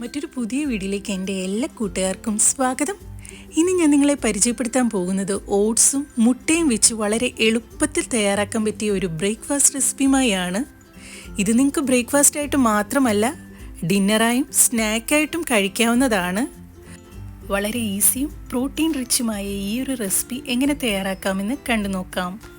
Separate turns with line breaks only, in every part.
മറ്റൊരു പുതിയ വീഡിയോയിലേക്ക് എന്റെ എല്ലാ കൂട്ടുകാർക്കും സ്വാഗതം. ഇന്ന് ഞാൻ നിങ്ങളെ പരിചയപ്പെടുത്താൻ പോകുന്നത് ഓട്സും മുട്ടയും വെച്ച് വളരെ എളുപ്പത്തിൽ തയ്യാറാക്കാൻ പറ്റിയ ഒരു ബ്രേക്ക്ഫാസ്റ്റ് റെസിപ്പിയുമായാണ്. ഇത് നിങ്ങൾക്ക് ബ്രേക്ക്ഫാസ്റ്റ് ആയിട്ട് മാത്രമല്ല ഡിന്നറായും സ്നാക്കായിട്ടും കഴിക്കാവുന്നതാണ്. വളരെ ഈസിയും പ്രോട്ടീൻ റിച്ചുമായ ഈ ഒരു റെസിപ്പി എങ്ങനെ തയ്യാറാക്കാമെന്ന് കണ്ടു നോക്കാം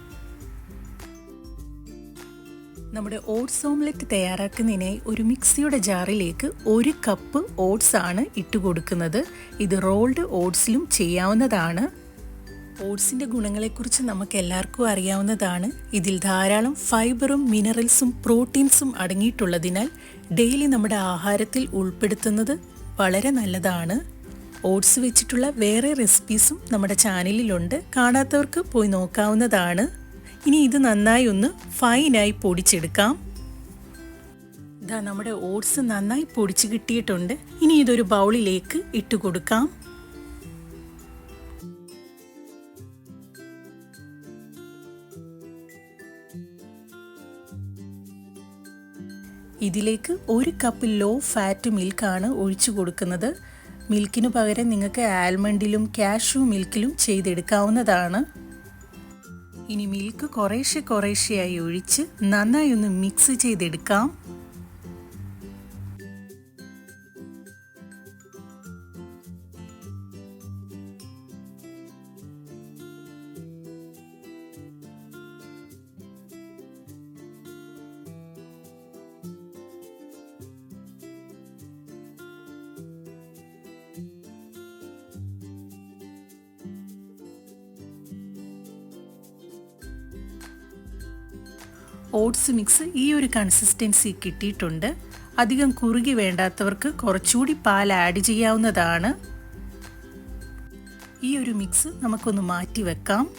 നമ്മുടെ ഓട്സ് ഓംലെറ്റ് തയ്യാറാക്കുന്നതിനായി ഒരു മിക്സിയുടെ ജാറിലേക്ക് ഒരു കപ്പ് ഓട്സ് ആണ് ഇട്ട് കൊടുക്കുന്നത്. ഇത് റോൾഡ് ഓട്സിലും ചെയ്യാവുന്നതാണ്. ഓട്സിന്റെ ഗുണങ്ങളെക്കുറിച്ച് നമുക്ക് എല്ലാവർക്കും അറിയാവുന്നതാണ്. ഇതിൽ ധാരാളം ഫൈബറും മിനറൽസും പ്രോട്ടീൻസും അടങ്ങിയിട്ടുള്ളതിനാൽ ഡെയിലി നമ്മുടെ ആഹാരത്തിൽ ഉൾപ്പെടുത്തുന്നത് വളരെ നല്ലതാണ്. ഓട്സ് വെച്ചിട്ടുള്ള വേറെ റെസിപ്പീസും നമ്മുടെ ചാനലിലുണ്ട്. കാണാത്തവർക്ക് പോയി നോക്കാവുന്നതാണ്. ഇനി ഇത് നന്നായി ഒന്ന് ഫൈനായി പൊടിച്ചെടുക്കാം. ഇതാ നമ്മുടെ ഓട്സ് നന്നായി പൊടിച്ച് കിട്ടിയിട്ടുണ്ട്. ഇനി ഇതൊരു ബൗളിലേക്ക് ഇട്ട് കൊടുക്കാം. ഇതിലേക്ക് ഒരു കപ്പ് ലോ ഫാറ്റ് മിൽക്കാണ് ഒഴിച്ചു കൊടുക്കുന്നത്. മിൽക്കിന് പകരം നിങ്ങൾക്ക് ആൽമണ്ടിലും കാഷ്യൂ മിൽക്കിലും ചെയ്തെടുക്കാവുന്നതാണ്. ഇനി മിൽക്ക് കുറേശ്ശെ കുറേശ്ശെയായി ഒഴിച്ച് നന്നായി ഒന്ന് മിക്സ് ചെയ്തെടുക്കാം. ഓട്സ് മിക്സ് ഈ ഒരു കൺസിസ്റ്റൻസി കിട്ടിയിട്ടുണ്ട്. അധികം കുറുകി വേണ്ടാത്തവർക്ക് കുറച്ചുകൂടി പാൽ ആഡ് ചെയ്യാവുന്നതാണ്. ഈ ഒരു മിക്സ് നമുക്കൊന്ന് മാറ്റി വെക്കാം.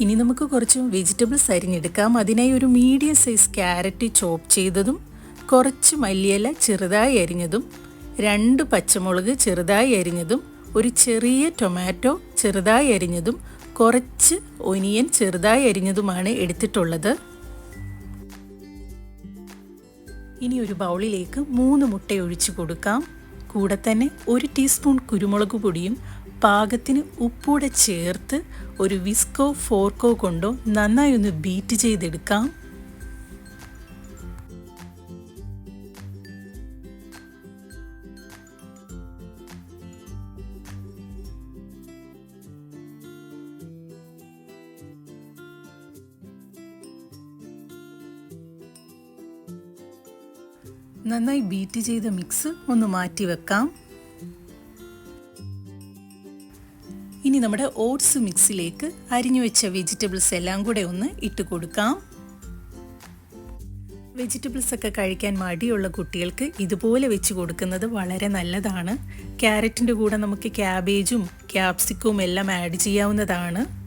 ഇനി നമുക്ക് കുറച്ച് വെജിറ്റബിൾസ് അരിഞ്ഞെടുക്കാം. അതിനായി ഒരു മീഡിയം സൈസ് ക്യാരറ്റ് ചോപ്പ് ചെയ്തതും കുറച്ച് മല്ലിയില ചെറുതായി അരിഞ്ഞതും രണ്ട് പച്ചമുളക് ചെറുതായി അരിഞ്ഞതും ഒരു ചെറിയ ടൊമാറ്റോ ചെറുതായി അരിഞ്ഞതും കുറച്ച് ഒനിയൻ ചെറുതായി അരിഞ്ഞതുമാണ് എടുത്തിട്ടുള്ളത്. ഇനി ഒരു ബൗളിലേക്ക് മൂന്ന് മുട്ട ഒഴിച്ചു കൊടുക്കാം. കൂടെ തന്നെ ഒരു ടീസ്പൂൺ കുരുമുളക് പൊടിയും പാകത്തിന് ഉപ്പൂടെ ചേർത്ത് ഒരു വിസ്കോ ഫോർക്കോ കൊണ്ടോ നന്നായി ഒന്ന് ബീറ്റ് ചെയ്തെടുക്കാം. നന്നായി ബീറ്റ് ചെയ്ത മിക്സ് ഒന്ന് മാറ്റി വെക്കാം. ഇനി നമ്മുടെ ഓട്സ് മിക്സിലേക്ക് അരിഞ്ഞു വെച്ച വെജിറ്റബിൾസ് എല്ലാം കൂടെ ഒന്ന് ഇട്ട് കൊടുക്കാം. വെജിറ്റബിൾസ് ഒക്കെ കഴിക്കാൻ മടിയുള്ള കുട്ടികൾക്ക് ഇതുപോലെ വെച്ച് കൊടുക്കുന്നത് വളരെ നല്ലതാണ്. ക്യാരറ്റിന്റെ കൂടെ നമുക്ക് ക്യാബേജും ക്യാപ്സിക്കവും എല്ലാം ആഡ് ചെയ്യാവുന്നതാണ്.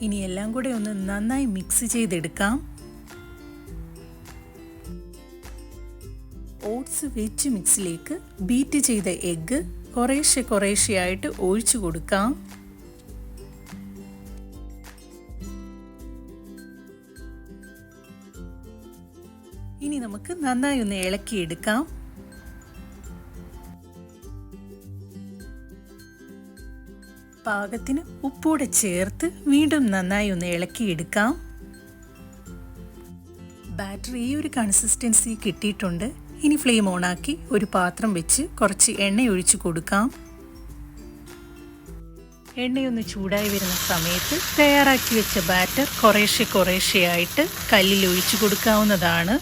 ഇനി എല്ലാം കൂടെ ഒന്ന് നന്നായി മിക്സ് ചെയ്തെടുക്കാം. ഓട്സ് വെജ് മിക്സിലേക്ക് ബീറ്റ് ചെയ്ത എഗ്ഗ് കുറേശ്ശെ കുറേശ്ശെയായിട്ട് ഒഴിച്ചു കൊടുക്കാം. ഇനി നമുക്ക് നന്നായി ഒന്ന് ഇളക്കിയെടുക്കാം. പാകത്തിന് ഉപ്പൂടെ ചേർത്ത് വീണ്ടും നന്നായി ഒന്ന് ഇളക്കിയെടുക്കാം ബാറ്ററി ഈ ഒരു കൺസിസ്റ്റൻസി കിട്ടിയിട്ടുണ്ട്. ഇനി ഫ്ലെയിം ഓണാക്കി ഒരു പാത്രം വെച്ച് കുറച്ച് എണ്ണ ഒഴിച്ച് കൊടുക്കാം. എണ്ണയൊന്ന് ചൂടായി വരുന്ന സമയത്ത് തയ്യാറാക്കി വെച്ച ബാറ്റർ കുറേശ്ശെ കുറേശ്ശെയായിട്ട് കല്ലിൽ ഒഴിച്ചു കൊടുക്കാവുന്നതാണ്.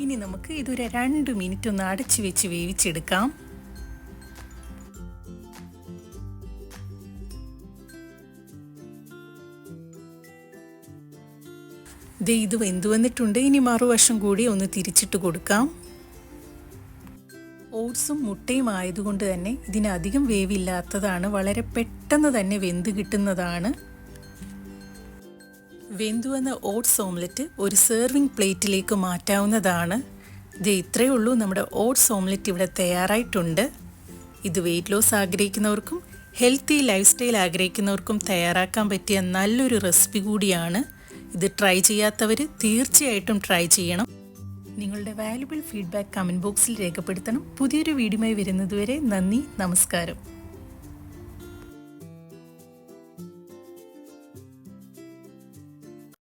ഇനി നമുക്ക് ഇതൊരു രണ്ട് മിനിറ്റ് ഒന്ന് അടച്ചു വെച്ച് വേവിച്ചെടുക്കാം. ദേ ഇത് വെന്തു വന്നിട്ടുണ്ട്. ഇനി മറുവശം കൂടി ഒന്ന് തിരിച്ചിട്ട് കൊടുക്കാം. ഓട്സും മുട്ടയും ആയതുകൊണ്ട് തന്നെ ഇതിനധികം വേവില്ലാത്തതാണ്. വളരെ പെട്ടെന്ന് തന്നെ വെന്ത് കിട്ടുന്നതാണ്. വെന്തുവന്ന ഓട്സ് ഓംലെറ്റ് ഒരു സെർവിങ് പ്ലേറ്റിലേക്ക് മാറ്റാവുന്നതാണ്. ഇത് ഇത്രയേ ഉള്ളൂ നമ്മുടെ ഓട്സ് ഓംലെറ്റ് ഇവിടെ തയ്യാറായിട്ടുണ്ട്. ഇത് വെയിറ്റ് ലോസ് ആഗ്രഹിക്കുന്നവർക്കും ഹെൽത്തി ലൈഫ് സ്റ്റൈൽ ആഗ്രഹിക്കുന്നവർക്കും തയ്യാറാക്കാൻ പറ്റിയ നല്ലൊരു റെസിപ്പി കൂടിയാണ്. ഇത് ട്രൈ ചെയ്യാത്തവർ തീർച്ചയായിട്ടും ട്രൈ ചെയ്യണം. നിങ്ങളുടെ വാല്യുബിൾ ഫീഡ്ബാക്ക് കമന്റ് ബോക്സിൽ രേഖപ്പെടുത്തണം. പുതിയൊരു വീഡിയോയുമായി വരുന്നതുവരെ നന്ദി നമസ്കാരം.